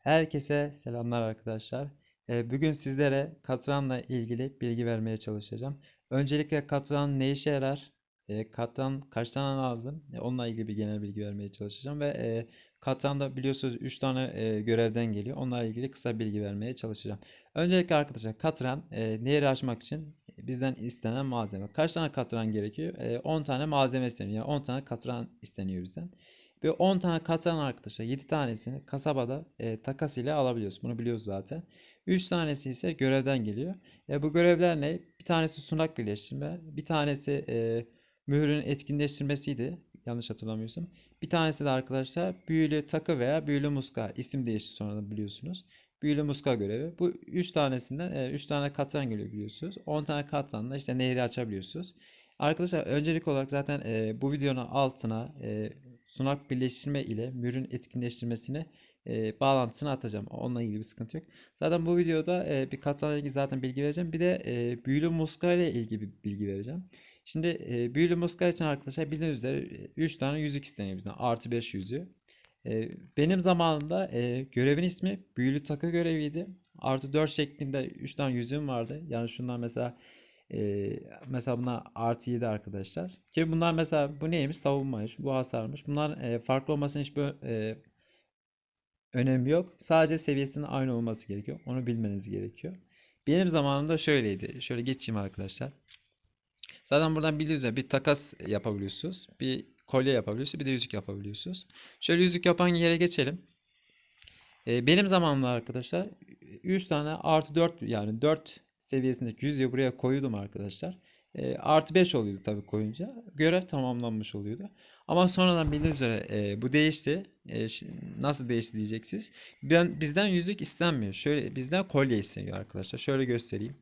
Herkese selamlar arkadaşlar. Ee, Bugün sizlere katranla ilgili bilgi vermeye çalışacağım. Öncelikle katran ne işe yarar? Ee, Katran kaç tane lazım? E, Onunla ilgili bir genel bilgi vermeye çalışacağım ve e, katran da biliyorsunuz 3 tane e, görevden geliyor. Onlarla ilgili kısa bilgi vermeye çalışacağım. Öncelikle arkadaşlar katran e, nehri açmak için bizden istenen malzeme. Kaç tane katran gerekiyor? E, 10 tane malzeme isteniyor. Yani 10 tane katran isteniyor bizden. Ve 10 tane katran arkadaşlar 7 tanesini kasabada e, takas ile alabiliyoruz. Bunu biliyoruz zaten. 3 tanesi ise görevden geliyor. E, bu görevler ne? Bir tanesi sunak birleştirme. Bir tanesi e, mührün etkinleştirmesiydi. Yanlış hatırlamıyorsam. Bir tanesi de arkadaşlar büyülü takı veya büyülü muska. isim değişti sonradan biliyorsunuz. Büyülü muska görevi. Bu 3 tanesinden 3 tane katran geliyor biliyorsunuz. 10 tane katranla işte nehri açabiliyorsunuz. Arkadaşlar öncelik olarak zaten e, bu videonun altına e, sunak birleştirme ile mührün etkinleştirmesini e, bağlantısını atacağım. Onunla ilgili bir sıkıntı yok. Zaten bu videoda e, bir katranla ilgili zaten bilgi vereceğim. Bir de e, büyülü muska ile ilgili bir bilgi vereceğim. Şimdi e, büyülü muska için arkadaşlar bildiğiniz üzere 3 tane yüzük isteniyor bizden. Artı 5 yüzüğü. E, benim zamanımda e, görevin ismi büyülü takı göreviydi. Artı 4 şeklinde 3 tane yüzüğüm vardı. Yani şunlar mesela e, mesela bunlar artı 7 arkadaşlar. Ki bunlar mesela bu neymiş? Savunmaymış. Bu hasarmış. Bunlar e, farklı olmasının hiçbir e, önemi yok. Sadece seviyesinin aynı olması gerekiyor. Onu bilmeniz gerekiyor. Benim zamanımda şöyleydi. Şöyle geçeyim arkadaşlar. Zaten buradan bildiğiniz üzere bir takas yapabiliyorsunuz. Bir kolye yapabiliyorsunuz. Bir de yüzük yapabiliyorsunuz. Şöyle yüzük yapan yere geçelim. Benim zamanımda arkadaşlar 3 tane artı 4 yani 4 seviyesindeki yüzüğü buraya koyuyordum arkadaşlar. E, artı 5 oluyordu tabii koyunca. Görev tamamlanmış oluyordu. Ama sonradan bildiğiniz üzere e, bu değişti. E, nasıl değişti diyeceksiniz. Ben, bizden yüzük istenmiyor. Şöyle bizden kolye isteniyor arkadaşlar. Şöyle göstereyim.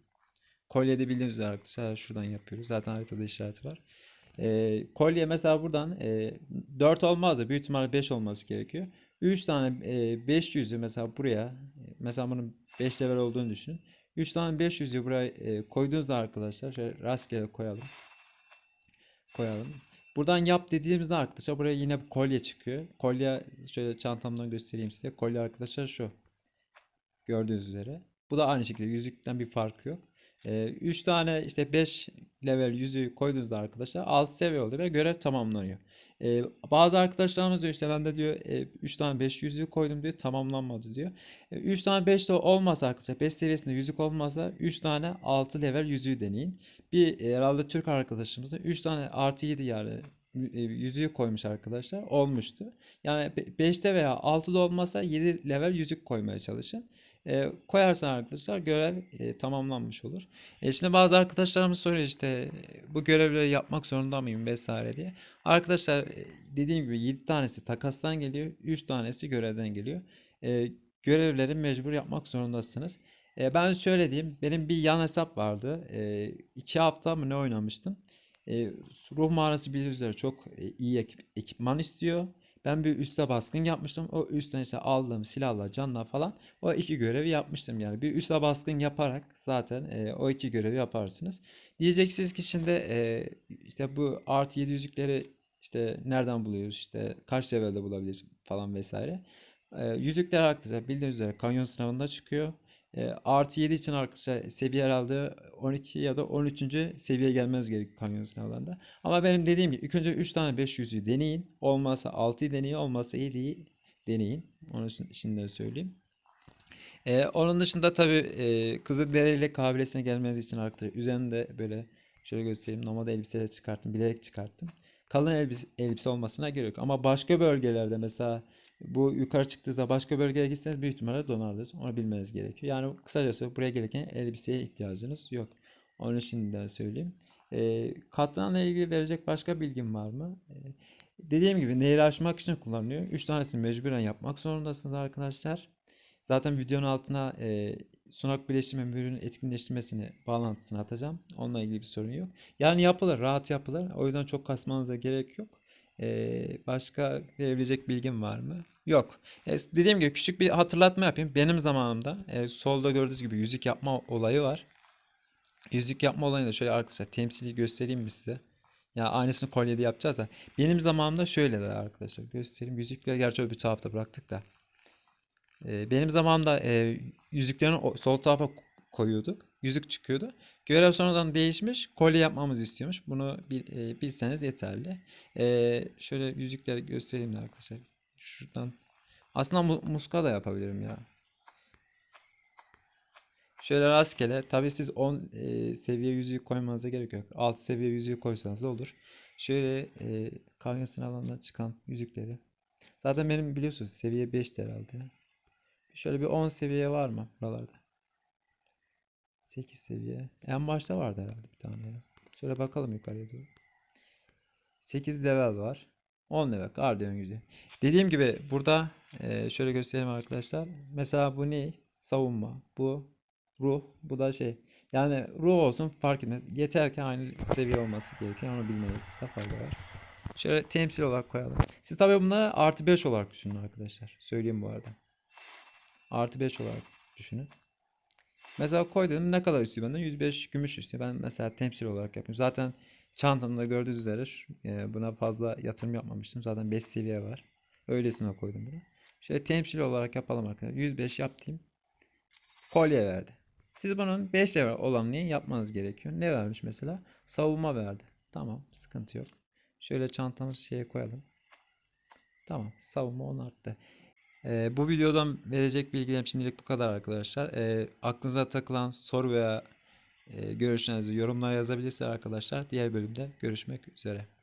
Kolye bildiğiniz üzere arkadaşlar şuradan yapıyoruz. Zaten haritada işareti var. E, kolye mesela buradan e, 4 olmaz da büyük ihtimalle 5 olması gerekiyor. 3 tane e, 500'ü mesela buraya e, mesela bunun 5 level olduğunu düşünün. 3 tane 500'ü buraya e, koyduğunuzda arkadaşlar şöyle rastgele koyalım. Koyalım. Buradan yap dediğimizde arkadaşlar buraya yine kolye çıkıyor. Kolye şöyle çantamdan göstereyim size. Kolye arkadaşlar şu. Gördüğünüz üzere. Bu da aynı şekilde yüzükten bir farkı yok. 3 tane işte 5 level yüzüğü koyduğunuzda arkadaşlar 6 seviye oldu ve görev tamamlanıyor. Ee, bazı arkadaşlarımız diyor işte ben de diyor 3 tane 5 yüzüğü koydum diyor tamamlanmadı diyor. 3 tane 5 de olmazsa arkadaşlar 5 seviyesinde yüzük olmazsa 3 tane 6 level yüzüğü deneyin. Bir e, herhalde Türk arkadaşımız da 3 tane artı 7 yani e, yüzüğü koymuş arkadaşlar olmuştu. Yani 5'te veya 6'da olmasa 7 level yüzük koymaya çalışın. E, koyarsan arkadaşlar görev e, tamamlanmış olur. E, şimdi bazı arkadaşlarımız soruyor işte bu görevleri yapmak zorunda mıyım vesaire diye. Arkadaşlar e, dediğim gibi 7 tanesi takastan geliyor. 3 tanesi görevden geliyor. E, görevleri mecbur yapmak zorundasınız. E, ben şöyle diyeyim. Benim bir yan hesap vardı. E, 2 hafta mı ne oynamıştım. E, ruh mağarası bildiğiniz üzere çok e, iyi ekip- ekipman istiyor. Ben bir üste baskın yapmıştım. O üstten işte aldığım silahla, canla falan o iki görevi yapmıştım yani. Bir üste baskın yaparak zaten e, o iki görevi yaparsınız. Diyeceksiniz ki şimdi e, işte bu artı 7 yüzükleri işte nereden buluyoruz işte kaç levelde bulabiliriz falan vesaire. E, yüzükler arkadaşlar bildiğiniz üzere kanyon sınavında çıkıyor. E, artı 7 için arkadaşlar seviye herhalde 12 ya da 13. seviyeye gelmeniz gerekiyor kanyon sınavlarında. Ama benim dediğim gibi ilk önce 3 tane 500'ü deneyin. Olmazsa 6'yı deneyin. Olmazsa 7'yi deneyin. Onu şi- şimdi söyleyeyim. E, onun dışında tabii e, Kızılderili kabilesine gelmeniz için arkadaşlar üzerinde böyle şöyle göstereyim. Normalde elbiseleri çıkarttım. Bilerek çıkarttım. Kalın elbise, elbise olmasına gerek yok. Ama başka bölgelerde mesela bu yukarı çıktığınızda başka bölgeye gitseniz büyük ihtimalle donardınız. Onu bilmeniz gerekiyor. Yani kısacası buraya gelirken elbiseye ihtiyacınız yok. Onu şimdiden söyleyeyim. E, katranla ilgili verecek başka bilgim var mı? E, dediğim gibi nehri aşmak için kullanılıyor. 3 tanesini mecburen yapmak zorundasınız arkadaşlar. Zaten videonun altına e, sunak birleştirme mührünün etkinleştirmesini bağlantısını atacağım. Onunla ilgili bir sorun yok. Yani yapılır, rahat yapılır. O yüzden çok kasmanıza gerek yok. E, başka verebilecek bilgim var mı? Yok. E, dediğim gibi küçük bir hatırlatma yapayım. Benim zamanımda e, solda gördüğünüz gibi yüzük yapma olayı var. Yüzük yapma olayını da şöyle arkadaşlar temsili göstereyim mi size? Ya aynısını kolyede yapacağız da. Benim zamanımda şöyle de arkadaşlar göstereyim. Yüzükleri gerçi öbür tarafta bıraktık da. Ee, benim zamanımda e, yüzüklerini sol tarafa koyuyorduk. Yüzük çıkıyordu. Görev sonradan değişmiş. Kolye yapmamızı istiyormuş. Bunu bil- e, bilseniz yeterli. Ee, şöyle yüzükleri göstereyim de arkadaşlar. Şuradan. Aslında mu- muska da yapabilirim ya. Şöyle rastgele. Tabii siz 10 e, seviye yüzüğü koymanıza gerek yok. 6 seviye yüzüğü koysanız da olur. Şöyle e, kanyon sınavlarından çıkan yüzükleri. Zaten benim biliyorsunuz seviye 5'ti herhalde. Şöyle bir 10 seviye var mı buralarda? 8 seviye. En başta vardı herhalde bir tane ya. Şöyle bakalım yukarıya doğru. 8 level var. 10 level gardiyan yüzüğü. Dediğim gibi burada e, şöyle göstereyim arkadaşlar. Mesela bu ne? Savunma. Bu ruh. Bu da şey. Yani ruh olsun fark etmez. Yeter ki aynı seviye olması gerekiyor. Onu bilmenizde fayda var. Şöyle temsil olarak koyalım. Siz tabii bunları artı 5 olarak düşünün arkadaşlar. Söyleyeyim bu arada. Artı 5 olarak düşünün. Mesela koydum ne kadar istiyor benden? 105 gümüş istiyor. Ben mesela temsil olarak yapıyorum. Zaten çantamda gördüğünüz üzere e, buna fazla yatırım yapmamıştım. Zaten 5 seviye var. Öylesine koydum bunu. Şöyle temsil olarak yapalım arkadaşlar. 105 yaptım. Kolye verdi. Siz bunun 5 level olanını yapmanız gerekiyor. Ne vermiş mesela? Savunma verdi. Tamam, sıkıntı yok. Şöyle çantamızı şeye koyalım. Tamam, savunma 10 arttı. Ee, bu videodan verecek bilgilerim şimdilik bu kadar arkadaşlar. Ee, aklınıza takılan soru veya e, görüşlerinizi yorumlara yazabilirsiniz arkadaşlar. Diğer bölümde görüşmek üzere.